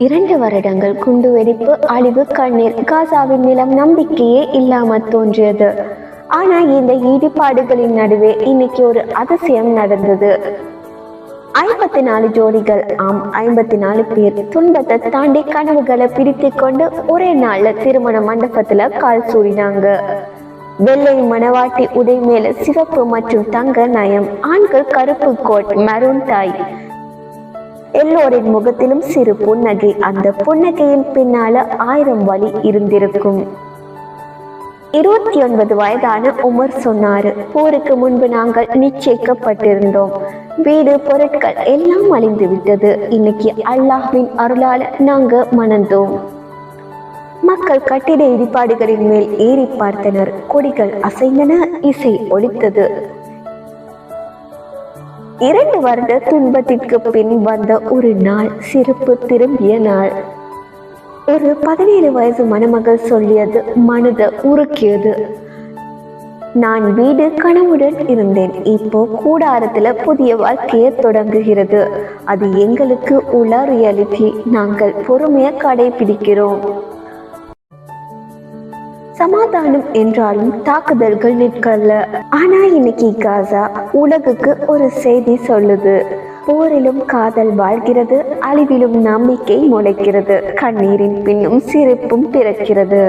இரண்டு வருடங்கள் குண்டு வெடிப்பு அழிவு கண்ணீர் காசாவின் நிலம் நம்பிக்கையே இல்லாம தோன்றியது. ஆனா இந்த ஈடுபாடுகளின் நடுவே இன்னைக்கு ஒரு அதிசயம் நடந்தது. ஐம்பத்தி நாலு ஜோடிகள் ஆம் ஐம்பத்தி நாலு பேர் துன்பத்தை தாண்டி கனவுகளை பிடித்து கொண்டு ஒரே நாள்ல திருமண மண்டபத்துல கால் சூடினாங்க. வெள்ளை மணவாட்டி உடை மேல சிவப்பு மற்றும் தங்க நயம் ஆண்கள் கருப்பு கோட் மரூன் தாய் எல்லோரின் முகத்திலும் சிறு புன்னகை. அந்த புன்னகையின் பின்னால ஆயிரம் வழி இருந்திருக்கும். இருபத்தி ஒன்பது வயதான உமர் சொன்னாரு போருக்கு முன்பு நாங்கள் நிச்சயிக்கப்பட்டிருந்தோம். வீடு பொருட்கள் எல்லாம் அழிந்து விட்டது. இன்னைக்கு அல்லாஹ்வின் அருளால நாங்க மணந்தோம். மக்கள் கட்டிட இடிபாடுகளின் மேல் ஏறி பார்த்தனர். கொடிகள் அசைந்தன இசை ஒலித்தது. இரண்டு வருட துன்பத்திற்கு பின் வந்த ஒரு நாள் சிறப்பு திரும்பிய நாள். ஒரு பதினேழு வயசு மணமகள் சொல்லியது மனதை உருக்கியது. நான் வீடு கனவுடன் இருந்தேன். இப்போ கூடாரத்துல புதிய வாழ்க்கையை தொடங்குகிறது. அது எங்களுக்கு உள்ள ரியாலிட்டி நாங்கள் பொறுமையை கடைபிடிக்கிறோம். சமாதானம் என்றாலும் தாக்குதல்கள் நிற்கல. ஆனா இன்னைக்கு காசா உலகுக்கு ஒரு செய்தி சொல்லுது. போரிலும் காதல் வாழ்கிறது அழிவிலும் நம்பிக்கை முளைக்கிறது. கண்ணீரின் பின்னும் சிரிப்பும் பிறக்கிறது.